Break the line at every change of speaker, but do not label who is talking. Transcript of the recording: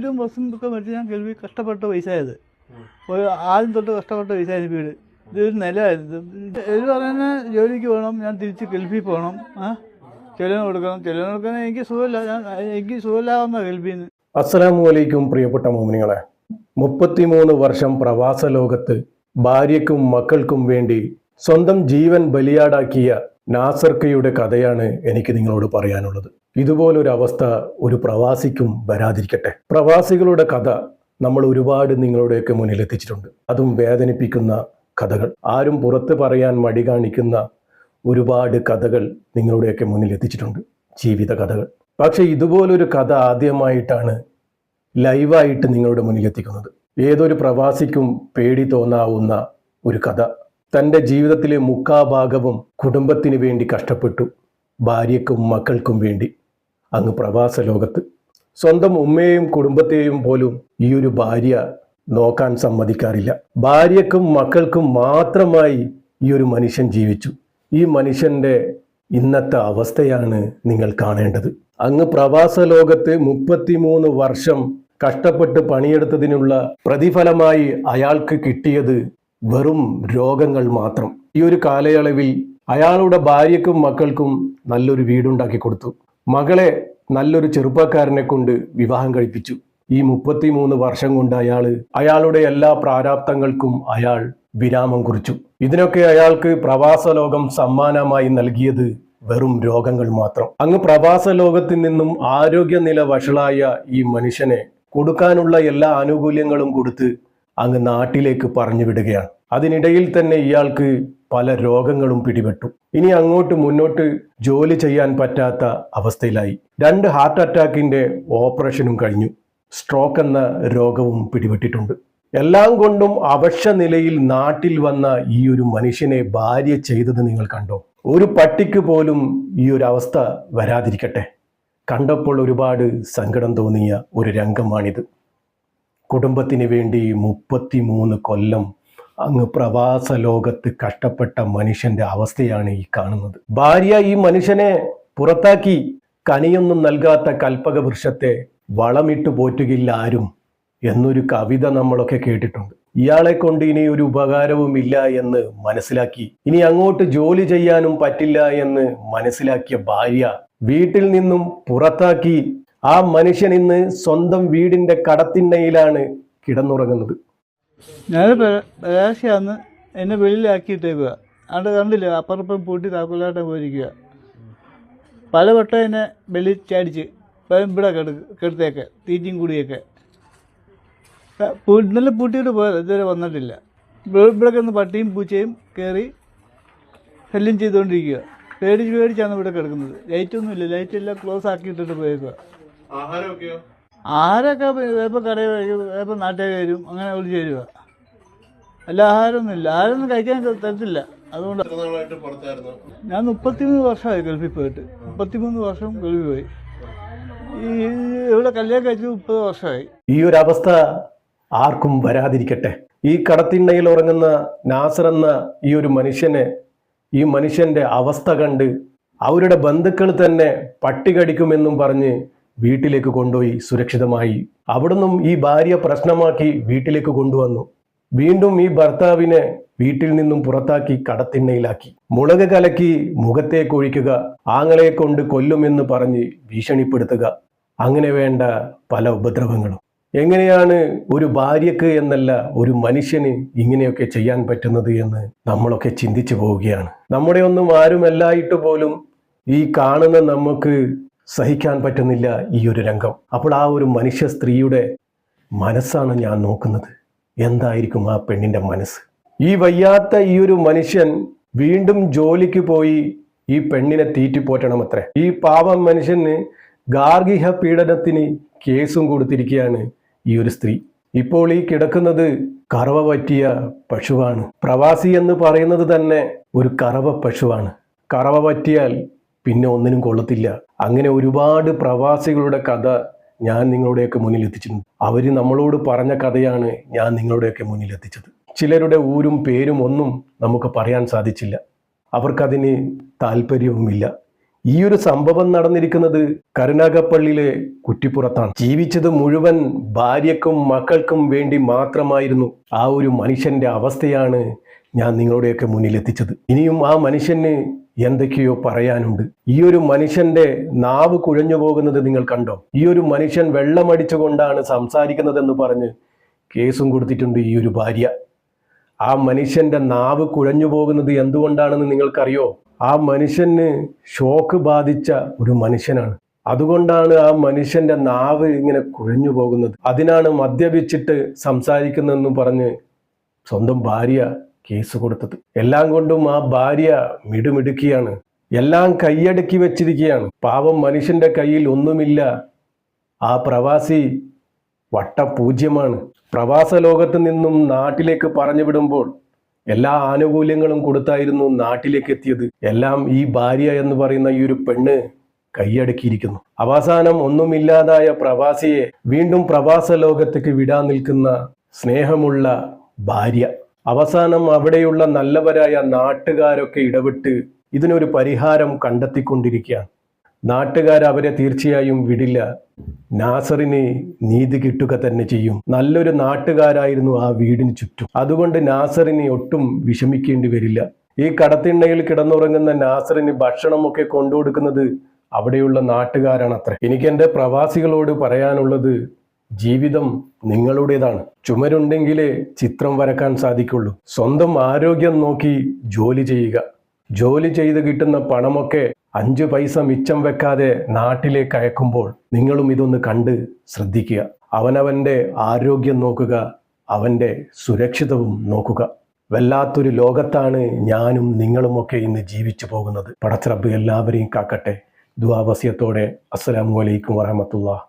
വീടും ബസ്സും ഒക്കെ മേടിച്ച് ഞാൻ കേൾവി കഷ്ടപ്പെട്ട പൈസ ആയത് ഒരു ആദ്യം തൊട്ട് കഷ്ടപ്പെട്ട പൈസയായത് വീട്. ഇതൊരു നിലയായിരുന്നു. ഇത് ഇത് പറയുന്ന ജോലിക്ക് പോകണം ഞാൻ തിരിച്ച് ഗൾഫിൽ പോകണം ആ? ചെലവിന് കൊടുക്കണം. ചെലവിന് കൊടുക്കണം എനിക്ക് സുഖമില്ല. ഞാൻ എനിക്ക് സുഖമില്ലാവുന്ന ഗൾഫിൽ നിന്ന്
അസ്സലാമു അലൈക്കും പ്രിയപ്പെട്ട മോമിനികളെ. മുപ്പത്തിമൂന്ന് വർഷം പ്രവാസ ലോകത്ത് ഭാര്യക്കും മക്കൾക്കും വേണ്ടി സ്വന്തം ജീവൻ ബലിയാടാക്കിയ നാസർക്കയുടെ കഥയാണ് എനിക്ക് നിങ്ങളോട് പറയാനുള്ളത്. ഇതുപോലൊരു അവസ്ഥ ഒരു പ്രവാസിക്കും വരാതിരിക്കട്ടെ. പ്രവാസികളുടെ കഥ നമ്മൾ ഒരുപാട് നിങ്ങളുടെയൊക്കെ മുന്നിൽ എത്തിച്ചിട്ടുണ്ട്. അതും വേദനിപ്പിക്കുന്ന കഥകൾ. ആരും പുറത്ത് പറയാൻ മടി കാണിക്കുന്ന ഒരുപാട് കഥകൾ നിങ്ങളുടെയൊക്കെ മുന്നിൽ എത്തിച്ചിട്ടുണ്ട്. ജീവിത കഥകൾ. പക്ഷെ ഇതുപോലൊരു കഥ ആദ്യമായിട്ടാണ് ലൈവായിട്ട് നിങ്ങളുടെ മുന്നിൽ എത്തിക്കുന്നത്. ഏതൊരു പ്രവാസിക്കും പേടി തോന്നാവുന്ന ഒരു കഥ. തന്റെ ജീവിതത്തിലെ മുക്കാഭാഗവും കുടുംബത്തിന് വേണ്ടി കഷ്ടപ്പെട്ടു. ഭാര്യക്കും മക്കൾക്കും വേണ്ടി. അങ്ങ് പ്രവാസ ലോകത്ത്. സ്വന്തം ഉമ്മയെയും കുടുംബത്തെയും പോലും ഈ ഒരു ഭാര്യ നോക്കാൻ സമ്മതിക്കാറില്ല. ഭാര്യക്കും മക്കൾക്കും മാത്രമായി ഈ ഒരു മനുഷ്യൻ ജീവിച്ചു. ഈ മനുഷ്യന്റെ ഇന്നത്തെ അവസ്ഥയാണ് നിങ്ങൾ കാണേണ്ടത്. അങ്ങ് പ്രവാസ ലോകത്ത് മുപ്പത്തിമൂന്ന് വർഷം കഷ്ടപ്പെട്ട് പണിയെടുത്തതിനുള്ള പ്രതിഫലമായി അയാൾക്ക് കിട്ടിയത് വെറും രോഗങ്ങൾ മാത്രം. ഈ ഒരു കാലയളവിൽ അയാളുടെ ഭാര്യക്കും മക്കൾക്കും നല്ലൊരു വീടുണ്ടാക്കി കൊടുത്തു. മകളെ നല്ലൊരു ചെറുപ്പക്കാരനെ കൊണ്ട് വിവാഹം കഴിപ്പിച്ചു. ഈ മുപ്പത്തിമൂന്ന് വർഷം കൊണ്ട് അയാൾ അയാളുടെ എല്ലാ പ്രാരാബ്ദങ്ങൾക്കും അയാൾ വിരാമം കുറിച്ചു. ഇതിനൊക്കെ അയാൾക്ക് പ്രവാസ ലോകം സമ്മാനമായി നൽകിയത് വെറും രോഗങ്ങൾ മാത്രം. അങ്ങ് പ്രവാസ ലോകത്തിൽ നിന്നും ആരോഗ്യനില വഷളായ ഈ മനുഷ്യനെ കൊടുക്കാനുള്ള എല്ലാ ആനുകൂല്യങ്ങളും കൊടുത്ത് അങ്ങ് നാട്ടിലേക്ക് പറഞ്ഞു വിടുകയാണ്. അതിനിടയിൽ തന്നെ ഇയാൾക്ക് പല രോഗങ്ങളും പിടിപെട്ടു. ഇനി അങ്ങോട്ട് മുന്നോട്ട് ജോലി ചെയ്യാൻ പറ്റാത്ത അവസ്ഥയിലായി. രണ്ട് ഹാർട്ട് അറ്റാക്കിന്റെ ഓപ്പറേഷനും കഴിഞ്ഞു. സ്ട്രോക്ക് എന്ന രോഗവും പിടിപെട്ടിട്ടുണ്ട്. എല്ലാം കൊണ്ടും അവശ നിലയിൽ നാട്ടിൽ വന്ന ഈ ഒരു മനുഷ്യനെ ഭാര്യ ചെയ്തത് നിങ്ങൾ കണ്ടോ? ഒരു പട്ടിക്ക് പോലും ഈ ഒരു അവസ്ഥ വരാതിരിക്കട്ടെ. കണ്ടപ്പോൾ ഒരുപാട് സങ്കടം തോന്നിയ ഒരു രംഗമാണിത്. കുടുംബത്തിന് വേണ്ടി മുപ്പത്തിമൂന്ന് കൊല്ലം അങ്ങ് പ്രവാസ ലോകത്ത് കഷ്ടപ്പെട്ട മനുഷ്യന്റെ അവസ്ഥയാണ് ഈ കാണുന്നത്. ഭാര്യ ഈ മനുഷ്യനെ പുറത്താക്കി കനിയൊന്നും നൽകാത്ത കൽപ്പക വൃക്ഷത്തെ വളമിട്ട് പോറ്റുകില്ല ആരും എന്നൊരു കവിത നമ്മളൊക്കെ കേട്ടിട്ടുണ്ട്. ഇയാളെ കൊണ്ട് ഇനി ഒരു ഉപകാരവും ഇല്ല എന്ന് മനസ്സിലാക്കി ഇനി അങ്ങോട്ട് ജോലി ചെയ്യാനും പറ്റില്ല എന്ന് മനസ്സിലാക്കിയ ഭാര്യ വീട്ടിൽ നിന്നും പുറത്താക്കി ആ മനുഷ്യൻ ഇന്ന് സ്വന്തം വീടിന്റെ കടത്തിണ്ണയിലാണ് കിടന്നുറങ്ങുന്നത്.
ഞാൻ പ്രയാസിയാന്ന് എന്നെ വെളിയിലാക്കിയിട്ടേക്കുക അവിടെ കണ്ടില്ല അപ്പുറപ്പം പൂട്ടി താക്കോലാട്ടം പോയിരിക്കുക പല വട്ടം എന്നെ വെളി ചാടിച്ച്. ഇവിടെ കെടു കെടുത്തേക്ക് തീറ്റിയും കൂടിയൊക്കെ. ഇന്നലെ പൂട്ടിയിട്ട് പോയത് ഇതുവരെ വന്നിട്ടില്ല. ഇവിടെ കിടന്ന് പട്ടിയും പൂച്ചയും കയറി ശല്യം ചെയ്തുകൊണ്ടിരിക്കുക പേടിച്ച് പേടിച്ചാണ് ഇവിടെ കിടക്കുന്നത്. ലൈറ്റൊന്നും ഇല്ല ലൈറ്റ് എല്ലാം ക്ലോസ് ആക്കിയിട്ടിട്ട് പോയേക്കുക
ആഹാരമൊക്കെയോ?
ആരൊക്കെ ചിലപ്പോൾ കടയിൽ ചിലപ്പോൾ നാട്ടിൽ വരും അങ്ങനെ വിളിച്ച് തരുക അല്ല ആഹാരമൊന്നും ഇല്ല ആരൊന്നും കഴിക്കാൻ തരത്തില്ല. അതുകൊണ്ട് ഞാൻ മുപ്പത്തിമൂന്ന് വർഷമായി ഗൾഫിൽ പോയിട്ട്. മുപ്പത്തിമൂന്ന് വർഷം ഗൾഫിൽ പോയി. ഈ ഇവിടെ കല്യാണം കഴിച്ച് മുപ്പത് വർഷമായി.
ഈ ഒരു അവസ്ഥ ആർക്കും വരാതിരിക്കട്ടെ. ഈ കടത്തിണ്ണയിൽ ഉറങ്ങുന്ന നാസർ എന്ന ഈ ഒരു മനുഷ്യനെ ഈ മനുഷ്യന്റെ അവസ്ഥ കണ്ട് അവരുടെ ബന്ധുക്കൾ തന്നെ പട്ടി കടിക്കുമെന്നും പറഞ്ഞ് വീട്ടിലേക്ക് കൊണ്ടുപോയി സുരക്ഷിതമായി. അവിടുന്നും ഈ ഭാര്യ പ്രശ്നമാക്കി വീട്ടിലേക്ക് കൊണ്ടുവന്നു. വീണ്ടും ഈ ഭർത്താവിനെ വീട്ടിൽ നിന്നും പുറത്താക്കി കടത്തിണ്ണയിലാക്കി. മുളക് കലക്കി മുഖത്തേക്ക് ഒഴിക്കുക ആങ്ങളെ കൊണ്ട് കൊല്ലുമെന്ന് പറഞ്ഞ് ഭീഷണിപ്പെടുത്തുക. അങ്ങനെ വേണ്ട പല ഉപദ്രവങ്ങളും. എങ്ങനെയാണ് ഒരു ഭാര്യക്ക് എന്നല്ല ഒരു മനുഷ്യന് ഇങ്ങനെയൊക്കെ ചെയ്യാൻ പറ്റുന്നത് എന്ന് നമ്മളൊക്കെ ചിന്തിച്ചു പോവുകയാണ്. നമ്മുടെ ഒന്നും ആരുമല്ലായിട്ട് പോലും ഈ കാണുന്ന നമുക്ക് സഹിക്കാൻ പറ്റുന്നില്ല ഈ ഒരു രംഗം. അപ്പോൾ ആ ഒരു മനുഷ്യ സ്ത്രീയുടെ മനസ്സാണ് ഞാൻ നോക്കുന്നത്. എന്തായിരിക്കും ആ പെണ്ണിന്റെ മനസ്സ്? ഈ വയ്യാത്ത ഈ ഒരു മനുഷ്യൻ വീണ്ടും ജോലിക്ക് പോയി ഈ പെണ്ണിനെ തീറ്റിപ്പോറ്റണം തീറ്റിപ്പോറ്റണമത്രേ. ഈ പാവം മനുഷ്യന് ഗാർഹിക പീഡനത്തിന് കേസും കൊടുത്തിരിക്കുകയാണ് ഈ ഒരു സ്ത്രീ. ഇപ്പോൾ ഈ കിടക്കുന്നത് കറവ പറ്റിയ പശുവാണ്. പ്രവാസി എന്ന് പറയുന്നത് തന്നെ ഒരു കറവ പശുവാണ്. കറവ പറ്റിയാൽ പിന്നെ ഒന്നിനും കൊള്ളത്തില്ല. അങ്ങനെ ഒരുപാട് പ്രവാസികളുടെ കഥ ഞാൻ നിങ്ങളുടെയൊക്കെ മുന്നിൽ എത്തിച്ചിട്ടുണ്ട്. അവർ നമ്മളോട് പറഞ്ഞ കഥയാണ് ഞാൻ നിങ്ങളുടെയൊക്കെ മുന്നിൽ എത്തിച്ചത്. ചിലരുടെ ഊരും പേരും ഒന്നും നമുക്ക് പറയാൻ സാധിച്ചില്ല. അവർക്കതിന് താല്പര്യവുമില്ല. ഈ ഒരു സംഭവം നടന്നിരിക്കുന്നത് കരുനാഗപ്പള്ളിയിലെ കുറ്റിപ്പുറത്താണ്. ജീവിച്ചത് മുഴുവൻ ഭാര്യക്കും മക്കൾക്കും വേണ്ടി മാത്രമായിരുന്നു ആ ഒരു മനുഷ്യന്റെ അവസ്ഥയാണ് ഞാൻ നിങ്ങളുടെയൊക്കെ മുന്നിൽ എത്തിച്ചത്. ഇനിയും ആ മനുഷ്യന് എന്തൊക്കെയോ പറയാനുണ്ട്. ഈ ഒരു മനുഷ്യന്റെ നാവ് കുഴഞ്ഞു പോകുന്നത് നിങ്ങൾ കണ്ടോ? ഈ ഒരു മനുഷ്യൻ വെള്ളമടിച്ചുകൊണ്ടാണ് സംസാരിക്കുന്നതെന്ന് പറഞ്ഞ് കേസും കൊടുത്തിട്ടുണ്ട് ഈ ഒരു ഭാര്യ. ആ മനുഷ്യന്റെ നാവ് കുഴഞ്ഞു പോകുന്നത് എന്തുകൊണ്ടാണെന്ന് നിങ്ങൾക്കറിയോ? ആ മനുഷ്യന് ഷോക്ക് ബാധിച്ച ഒരു മനുഷ്യനാണ്. അതുകൊണ്ടാണ് ആ മനുഷ്യന്റെ നാവ് ഇങ്ങനെ കുഴഞ്ഞു പോകുന്നത്. അതിനാണ് മദ്യപിച്ചിട്ട് സംസാരിക്കുന്നതെന്ന് പറഞ്ഞ് സ്വന്തം ഭാര്യ കേസ് കൊടുത്തത്. എല്ലാം കൊണ്ടും ആ ഭാര്യ മിടുമിടുക്കിയാണ്. എല്ലാം കൈയടക്കി വെച്ചിരിക്കുകയാണ്. പാവം മനുഷ്യന്റെ കയ്യിൽ ഒന്നുമില്ല. ആ പ്രവാസി വട്ടപൂജ്യമാണ്. പ്രവാസ ലോകത്ത് നിന്നും നാട്ടിലേക്ക് പറഞ്ഞു വിടുമ്പോൾ എല്ലാ ആനുകൂല്യങ്ങളും കൊടുത്തായിരുന്നു നാട്ടിലേക്ക് എത്തിയത്. എല്ലാം ഈ ഭാര്യ എന്ന് പറയുന്ന ഈ ഒരു പെണ്ണ് കൈയടക്കിയിരിക്കുന്നു. അവസാനം ഒന്നുമില്ലാതായ പ്രവാസിയെ വീണ്ടും പ്രവാസ ലോകത്തേക്ക് വിടാൻ നിൽക്കുന്ന സ്നേഹമുള്ള ഭാര്യ. അവസാനം അവിടെയുള്ള നല്ലവരായ നാട്ടുകാരൊക്കെ ഇടപെട്ട് ഇതിനൊരു പരിഹാരം കണ്ടെത്തിക്കൊണ്ടിരിക്കുകയാണ്. നാട്ടുകാർ അവരെ തീർച്ചയായും വിടില്ല. നാസറിന് നീതി കിട്ടുക തന്നെ ചെയ്യും. നല്ലൊരു നാട്ടുകാരായിരുന്നു ആ വീടിന് ചുറ്റും. അതുകൊണ്ട് നാസറിന് ഒട്ടും വിഷമിക്കേണ്ടി വരില്ല. ഈ കടത്തിണ്ണയിൽ കിടന്നുറങ്ങുന്ന നാസറിന് ഭക്ഷണമൊക്കെ കൊണ്ടുകൊടുക്കുന്നത് അവിടെയുള്ള നാട്ടുകാരാണ് അത്ര എനിക്ക് എന്റെ പ്രവാസികളോട് പറയാനുള്ളത് ജീവിതം നിങ്ങളുടേതാണ്. ചുമരുണ്ടെങ്കിലേ ചിത്രം വരക്കാൻ സാധിക്കുള്ളൂ. സ്വന്തം ആരോഗ്യം നോക്കി ജോലി ചെയ്യുക. ജോലി ചെയ്ത് കിട്ടുന്ന പണമൊക്കെ അഞ്ചു പൈസ മിച്ചം വെക്കാതെ നാട്ടിലേക്ക് അയക്കുമ്പോൾ നിങ്ങളും ഇതൊന്ന് കണ്ട് ശ്രദ്ധിക്കുക. അവനവന്റെ ആരോഗ്യം നോക്കുക. അവന്റെ സുരക്ഷിതവും നോക്കുക. വല്ലാത്തൊരു ലോകത്താണ് ഞാനും നിങ്ങളുമൊക്കെ ഇന്ന് ജീവിച്ചു പോകുന്നത്. പടച്ചറബ് എല്ലാവരെയും കാക്കട്ടെ. ദുവാവസ്യത്തോടെ അസ്സലാമു അലൈക്കും വറഹമത്തുള്ള